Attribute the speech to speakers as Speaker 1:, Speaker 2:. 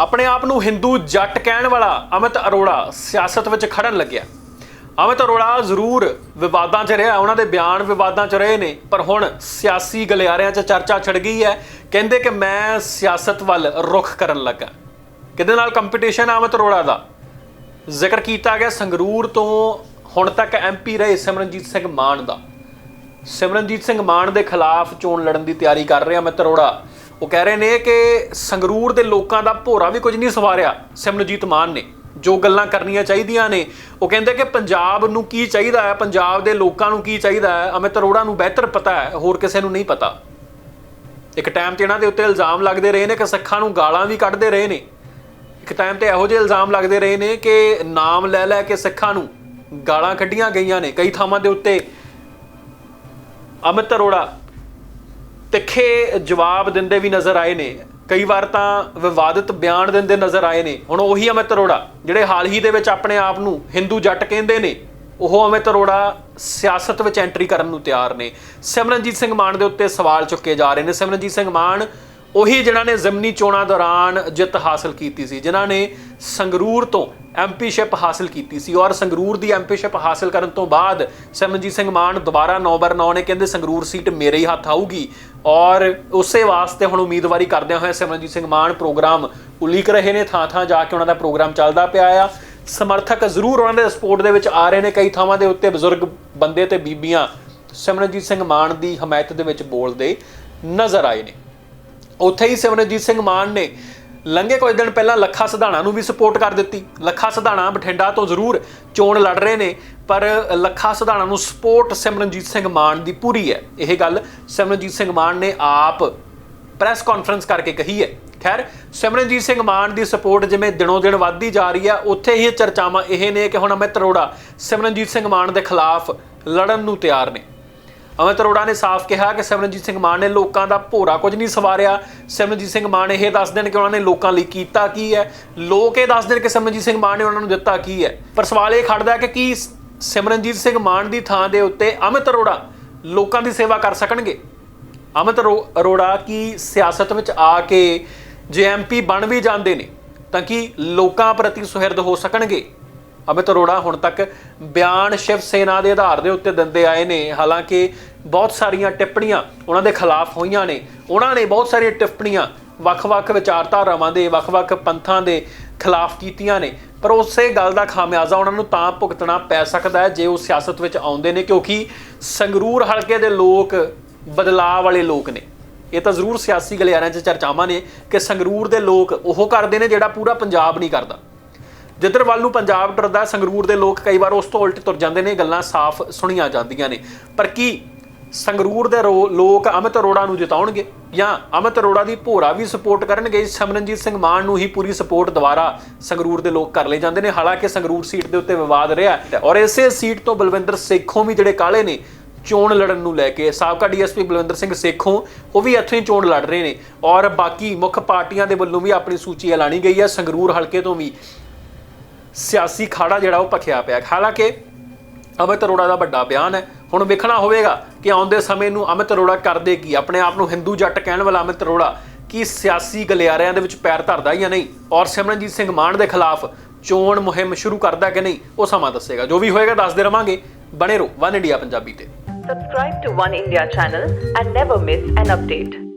Speaker 1: ਆਪਣੇ ਆਪ ਨੂੰ ਹਿੰਦੂ ਜੱਟ ਕਹਿਣ ਵਾਲਾ ਅਮਿਤ ਅਰੋੜਾ ਸਿਆਸਤ ਵਿੱਚ ਖੜਨ ਲੱਗਿਆ। ਅਮਿਤ ਅਰੋੜਾ ਜ਼ਰੂਰ ਵਿਵਾਦਾਂ 'ਚ ਰਿਹਾ, ਉਹਨਾਂ ਦੇ ਬਿਆਨ ਵਿਵਾਦਾਂ 'ਚ ਰਹੇ ਨੇ, ਪਰ ਹੁਣ ਸਿਆਸੀ ਗਲਿਆਰਿਆਂ 'ਚ ਚਰਚਾ ਛਿੜ ਗਈ ਹੈ। ਕਹਿੰਦੇ ਕਿ ਮੈਂ ਸਿਆਸਤ ਵੱਲ ਰੁਖ ਕਰਨ ਲੱਗਾ। ਕਿਹਦੇ ਨਾਲ ਕੰਪੀਟੀਸ਼ਨ ਹੈ ਅਮਿਤ ਅਰੋੜਾ ਦਾ? ਜ਼ਿਕਰ ਕੀਤਾ ਗਿਆ ਸੰਗਰੂਰ ਤੋਂ ਹੁਣ ਤੱਕ ਐਮਪੀ ਰਹੇ ਸਿਮਰਨਜੀਤ ਸਿੰਘ ਮਾਨ ਦਾ। ਸਿਮਰਨਜੀਤ ਸਿੰਘ ਮਾਨ ਦੇ ਖਿਲਾਫ ਚੋਣ ਲੜਨ ਦੀ ਤਿਆਰੀ ਕਰ ਰਿਹਾ ਅਮਿਤ ਅਰੋੜਾ। ਉਹ ਕਹਿ ਰਹੇ ਨੇ ਕਿ ਸੰਗਰੂਰ ਦੇ ਲੋਕਾਂ ਦਾ ਭੋਰਾ ਵੀ ਕੁਝ ਨਹੀਂ ਸਵਾਰਿਆ। ਸਿਮਰਨਜੀਤ ਮਾਨ ਨੇ, ਜੋ ਗੱਲਾਂ ਕਰਨੀਆਂ ਚਾਹੀਦੀਆਂ ਨੇ। ਉਹ ਕਹਿੰਦੇ ਕਿ ਪੰਜਾਬ ਨੂੰ ਕੀ ਚਾਹੀਦਾ ਹੈ? ਪੰਜਾਬ ਦੇ ਲੋਕਾਂ ਨੂੰ ਕੀ ਚਾਹੀਦਾ ਹੈ? ਅਮਿਤ ਅਰੋੜਾ ਨੂੰ ਬਿਹਤਰ ਪਤਾ ਹੈ, ਹੋਰ ਕਿਸੇ ਨੂੰ ਨਹੀਂ ਪਤਾ। ਇੱਕ ਟਾਈਮ ਤੇ ਇਹਨਾਂ ਦੇ ਉੱਤੇ ਇਲਜ਼ਾਮ ਲੱਗਦੇ ਰਹੇ ਨੇ ਕਿ ਸਿੱਖਾਂ ਨੂੰ ਗਾਲਾਂ ਵੀ ਕੱਢਦੇ ਰਹੇ ਨੇ। ਇੱਕ ਟਾਈਮ ਤੇ ਇਹੋ ਜਿਹੇ ਇਲਜ਼ਾਮ ਲੱਗਦੇ ਰਹੇ ਨੇ ਕਿ ਨਾਮ ਲੈ ਲੈ ਕੇ ਸਿੱਖਾਂ ਨੂੰ ਗਾਲਾਂ ਕੱਢੀਆਂ ਗਈਆਂ ਨੇ। ਕਈ ਥਾਵਾਂ ਦੇ ਉੱਤੇ ਅਮਿਤ ਅਰੋੜਾ ਤਿੱਖੇ ਜਵਾਬ ਦਿੰਦੇ ਵੀ ਨਜ਼ਰ ਆਏ ਨੇ। ਕਈ ਵਾਰ ਤਾਂ ਵਿਵਾਦਿਤ ਬਿਆਨ ਦਿੰਦੇ ਨਜ਼ਰ ਆਏ ਨੇ। ਹੁਣ ਉਹੀ ਅਮਿਤ ਅਰੋੜਾ, ਜਿਹੜੇ ਹਾਲ ਹੀ ਦੇ ਵਿੱਚ ਆਪਣੇ ਆਪ ਨੂੰ ਹਿੰਦੂ ਜੱਟ ਕਹਿੰਦੇ ਨੇ, ਉਹ ਅਮਿਤ ਅਰੋੜਾ ਸਿਆਸਤ ਵਿੱਚ ਐਂਟਰੀ ਕਰਨ ਨੂੰ ਤਿਆਰ ਨੇ। ਸਿਮਰਨਜੀਤ ਸਿੰਘ ਮਾਨ ਦੇ ਉੱਤੇ ਸਵਾਲ ਚੁੱਕੇ ਜਾ ਰਹੇ ਨੇ। ਸਿਮਰਨਜੀਤ ਸਿੰਘ ਮਾਨ ਉਹੀ ਜਿਨ੍ਹਾਂ ਨੇ ਜ਼ਮਨੀ ਚੋਣਾਂ ਦੌਰਾਨ ਜਿੱਤ ਹਾਸਲ ਕੀਤੀ ਸੀ, ਜਿਨ੍ਹਾਂ ਨੇ ਸੰਗਰੂਰ ਤੋਂ ਐਮਪੀਸ਼ਿਪ ਹਾਸਲ ਕੀਤੀ ਸੀ ਔਰ ਸੰਗਰੂਰ ਦੀ ਐਮਪੀਸ਼ਿਪ ਹਾਸਲ ਕਰਨ ਤੋਂ ਬਾਅਦ ਸਿਮਰਨਜੀਤ ਸਿੰਘ ਮਾਨ ਦੁਬਾਰਾ 9 ਬਰ 9 ਨੇ ਕਹਿੰਦੇ ਸੰਗਰੂਰ ਸੀਟ ਮੇਰੇ ਹੀ ਹੱਥ ਆਊਗੀ ਔਰ ਉਸੇ ਵਾਸਤੇ ਹੁਣ ਉਮੀਦਵਾਰੀ ਕਰਦਿਆਂ ਹੋਇਆ ਸਿਮਰਨਜੀਤ ਸਿੰਘ ਮਾਨ ਪ੍ਰੋਗਰਾਮ ਉਲੀਕ ਰਹੇ ਨੇ ਥਾਂ ਥਾਂ ਜਾ ਕੇ ਉਹਨਾਂ ਦਾ ਪ੍ਰੋਗਰਾਮ ਚੱਲਦਾ ਪਿਆ ਆ। ਸਮਰਥਕ ਜ਼ਰੂਰ ਉਹਨਾਂ ਦੇ ਸਪੋਰਟ ਦੇ ਵਿੱਚ ਆ ਰਹੇ ਨੇ, ਕਈ ਥਾਵਾਂ ਦੇ ਉੱਤੇ ਬਜ਼ੁਰਗ ਬੰਦੇ ਤੇ ਬੀਬੀਆਂ ਸਿਮਰਨਜੀਤ ਸਿੰਘ ਮਾਨ ਦੀ ਹਮਾਇਤ ਦੇ ਵਿੱਚ ਬੋਲਦੇ ਨਜ਼ਰ ਆਏ ਨੇ। ਉੱਥੇ ਹੀ ਸਿਮਰਨਜੀਤ ਸਿੰਘ ਮਾਨ ਨੇ ਲੰਘੇ ਕੁਝ ਦਿਨ ਪਹਿਲਾਂ ਲੱਖਾ ਸਿਧਾਣਾ ਨੂੰ ਵੀ ਸਪੋਰਟ ਕਰ ਦਿੱਤੀ। ਲੱਖਾ ਸਿਧਾਣਾ ਬਠਿੰਡਾ ਤੋਂ ਜ਼ਰੂਰ ਚੋਣ ਲੜ ਰਹੇ ਨੇ, ਪਰ ਲੱਖਾ ਸਿਧਾਣਾ ਨੂੰ ਸਪੋਰਟ ਸਿਮਰਨਜੀਤ ਸਿੰਘ ਮਾਨ ਦੀ ਪੂਰੀ ਹੈ। ਇਹ ਗੱਲ ਸਿਮਰਨਜੀਤ ਸਿੰਘ ਮਾਨ ਨੇ ਆਪ ਪ੍ਰੈਸ ਕਾਨਫਰੰਸ ਕਰਕੇ ਕਹੀ ਹੈ। ਖੈਰ, ਸਿਮਰਨਜੀਤ ਸਿੰਘ ਮਾਨ ਦੀ ਸਪੋਰਟ ਜਿਵੇਂ ਦਿਨੋਂ ਦਿਨ ਵੱਧਦੀ ਜਾ ਰਹੀ ਹੈ, ਉੱਥੇ ਹੀ ਚਰਚਾਵਾਂ ਇਹ ਨੇ ਕਿ ਹੁਣ ਅਮਿਤ ਅਰੋੜਾ ਸਿਮਰਨਜੀਤ ਸਿੰਘ ਮਾਨ ਦੇ ਖਿਲਾਫ ਲੜਨ ਨੂੰ ਤਿਆਰ ਨੇ। ਅਮਿਤ ਅਰੋੜਾ ਨੇ ਸਾਫ਼ ਕਿਹਾ ਕਿ ਸਿਮਰਨਜੀਤ ਸਿੰਘ ਮਾਨ ਨੇ ਲੋਕਾਂ ਦਾ ਭੋਰਾ ਕੁਝ ਨਹੀਂ ਸਵਾਰਿਆ। ਸਿਮਰਨਜੀਤ ਸਿੰਘ ਮਾਨ ਇਹ ਦੱਸ ਦੇਣ ਕਿ ਉਹਨਾਂ ਨੇ ਲੋਕਾਂ ਲਈ ਕੀਤਾ ਕੀ ਹੈ। ਲੋਕ ਇਹ ਦੱਸ ਦੇਣ ਕਿ ਸਿਮਰਨਜੀਤ ਸਿੰਘ ਮਾਨ ਨੇ ਉਹਨਾਂ ਨੂੰ ਦਿੱਤਾ ਕੀ ਹੈ। ਪਰ ਸਵਾਲ ਇਹ ਖੜਦਾ ਹੈ ਕਿ ਕੀ ਸਿਮਰਨਜੀਤ ਸਿੰਘ ਮਾਨ ਦੀ ਥਾਂ ਦੇ ਉੱਤੇ ਅਮਿਤ ਅਰੋੜਾ ਲੋਕਾਂ ਦੀ ਸੇਵਾ ਕਰ ਸਕਣਗੇ? ਅਮਿਤ ਅਰੋ- ਅਰੋੜਾ ਕੀ ਸਿਆਸਤ ਵਿੱਚ ਆ ਕੇ ਜੇ ਐਮਪੀ ਬਣ ਵੀ ਜਾਂਦੇ ਨੇ ਤਾਂ ਕਿ ਲੋਕਾਂ ਪ੍ਰਤੀ ਸੁਹਿਰਦ ਹੋ ਸਕਣਗੇ? ਅਮਿਤ ਅਰੋੜਾ ਹੁਣ ਤੱਕ ਬਿਆਨ ਸ਼ਿਵ ਸੈਨਾ ਦੇ ਆਧਾਰ ਦੇ ਉੱਤੇ ਦਿੰਦੇ ਆਏ ਨੇ। ਹਾਲਾਂਕਿ ਬਹੁਤ ਸਾਰੀਆਂ ਟਿੱਪਣੀਆਂ ਉਹਨਾਂ ਦੇ ਖਿਲਾਫ ਹੋਈਆਂ ਨੇ। ਉਹਨਾਂ ਨੇ ਬਹੁਤ ਸਾਰੀਆਂ ਟਿੱਪਣੀਆਂ ਵੱਖ-ਵੱਖ ਵਿਚਾਰਧਾਰਾਵਾਂ ਦੇ, ਵੱਖ-ਵੱਖ ਪੰਥਾਂ ਦੇ ਖਿਲਾਫ ਕੀਤੀਆਂ ਨੇ। ਪਰ ਉਸੇ ਗੱਲ ਦਾ ਖਾਮਿਆਜ਼ਾ ਉਹਨਾਂ ਨੂੰ ਤਾਂ ਭੁਗਤਣਾ ਪੈ ਸਕਦਾ ਹੈ ਜੇ ਉਹ ਸਿਆਸਤ ਵਿੱਚ ਆਉਂਦੇ ਨੇ, ਕਿਉਂਕਿ ਸੰਗਰੂਰ ਹਲਕੇ ਦੇ ਲੋਕ ਬਦਲਾਅ ਵਾਲੇ ਲੋਕ ਨੇ। ਇਹ ਤਾਂ ਜ਼ਰੂਰ ਸਿਆਸੀ ਗਲਿਆਰਿਆਂ 'ਚ ਚਰਚਾਵਾਂ ਨੇ ਕਿ ਸੰਗਰੂਰ ਦੇ ਲੋਕ ਉਹ ਕਰਦੇ ਨੇ ਜਿਹੜਾ ਪੂਰਾ ਪੰਜਾਬ ਨਹੀਂ ਕਰਦਾ। ਜਿੱਧਰ ਵੱਲ ਨੂੰ ਪੰਜਾਬ ਟੁਰਦਾ ਸੰਗਰੂਰ ਦੇ ਲੋਕ ਕਈ ਵਾਰ ਉਸ ਤੋਂ ਉਲਟ ਤੁਰ ਜਾਂਦੇ ਨੇ ਗੱਲਾਂ ਸਾਫ਼ ਸੁਣੀਆਂ ਜਾਂਦੀਆਂ ਨੇ। ਪਰ ਕੀ ਸੰਗਰੂਰ ਦੇ ਰੋ- ਲੋਕ ਅਮਿਤ ਅਰੋੜਾ ਨੂੰ ਜਿਤਾਉਣਗੇ? ਜਾਂ ਅਮਿਤ ਅਰੋੜਾ ਦੀ ਭੋਰਾ ਵੀ ਸਪੋਰਟ ਕਰਨਗੇ? ਸਿਮਰਨਜੀਤ ਸਿੰਘ ਮਾਨ ਨੂੰ ਹੀ ਪੂਰੀ ਸਪੋਰਟ ਦੁਬਾਰਾ ਸੰਗਰੂਰ ਦੇ ਲੋਕ ਕਰ ਲਏ ਜਾਂਦੇ ਨੇ। ਹਾਲਾਂਕਿ ਸੰਗਰੂਰ ਸੀਟ ਦੇ ਉੱਤੇ ਵਿਵਾਦ ਰਿਹਾ ਔਰ ਇਸੇ ਸੀਟ ਤੋਂ ਬਲਵਿੰਦਰ ਸੇਖੋਂ ਵੀ ਜਿਹੜੇ ਕਾਲੇ ਨੇ, ਚੋਣ ਲੜਨ ਨੂੰ ਲੈ ਕੇ, ਸਾਬਕਾ ਡੀਐਸਪੀ ਬਲਵਿੰਦਰ ਸਿੰਘ ਸੇਖੋਂ, ਉਹ ਵੀ ਇੱਥੋਂ ਹੀ ਚੋਣ ਲੜ ਰਹੇ ਨੇ। ਔਰ ਬਾਕੀ ਮੁੱਖ ਪਾਰਟੀਆਂ ਦੇ ਵੱਲੋਂ ਵੀ ਆਪਣੀ ਸੂਚੀ ਐਲਾਨੀ ਗਈ ਹੈ। ਸੰਗਰੂਰ ਹਲਕੇ ਤੋਂ ਵੀ ਸਿਆਸੀ ਖਾੜਾ ਜਿਹੜਾ ਉਹ ਭਖਿਆ ਪਿਆ ਹਾਲਾਂਕਿ ਅਮਿਤ ਅਰੋੜਾ ਦਾ ਵੱਡਾ ਬਿਆਨ ਹੈ। ਹੁਣ ਵੇਖਣਾ ਹੋਵੇਗਾ ਕਿ ਆਉਂਦੇ ਸਮੇਂ ਨੂੰ ਅਮਿਤ ਅਰੋੜਾ ਕਰਦੇ ਕੀ? ਆਪਣੇ ਆਪ ਨੂੰ ਹਿੰਦੂ ਜੱਟ ਕਹਿਣ ਵਾਲਾ ਅਮਿਤ ਅਰੋੜਾ ਕੀ ਸਿਆਸੀ ਗਲਿਆਰਿਆਂ ਦੇ ਵਿੱਚ ਪੈਰ ਧਰਦਾ ਜਾਂ ਨਹੀਂ? ਔਰ ਸਿਮਰਨਜੀਤ ਸਿੰਘ ਮਾਨ ਦੇ ਖਿਲਾਫ ਚੋਣ ਮੁਹਿੰਮ ਸ਼ੁਰੂ ਕਰਦਾ ਕਿ ਨਹੀਂ? ਉਹ ਸਮਾਂ ਦੱਸੇਗਾ। ਜੋ ਵੀ ਹੋਏਗਾ ਦੱਸਦੇ ਰਵਾਂਗੇ। ਬਣੇ ਰਹੋ ਵਨ ਇੰਡੀਆ ਪੰਜਾਬੀ ਤੇ।
Speaker 2: Subscribe to One India channel and never miss an update.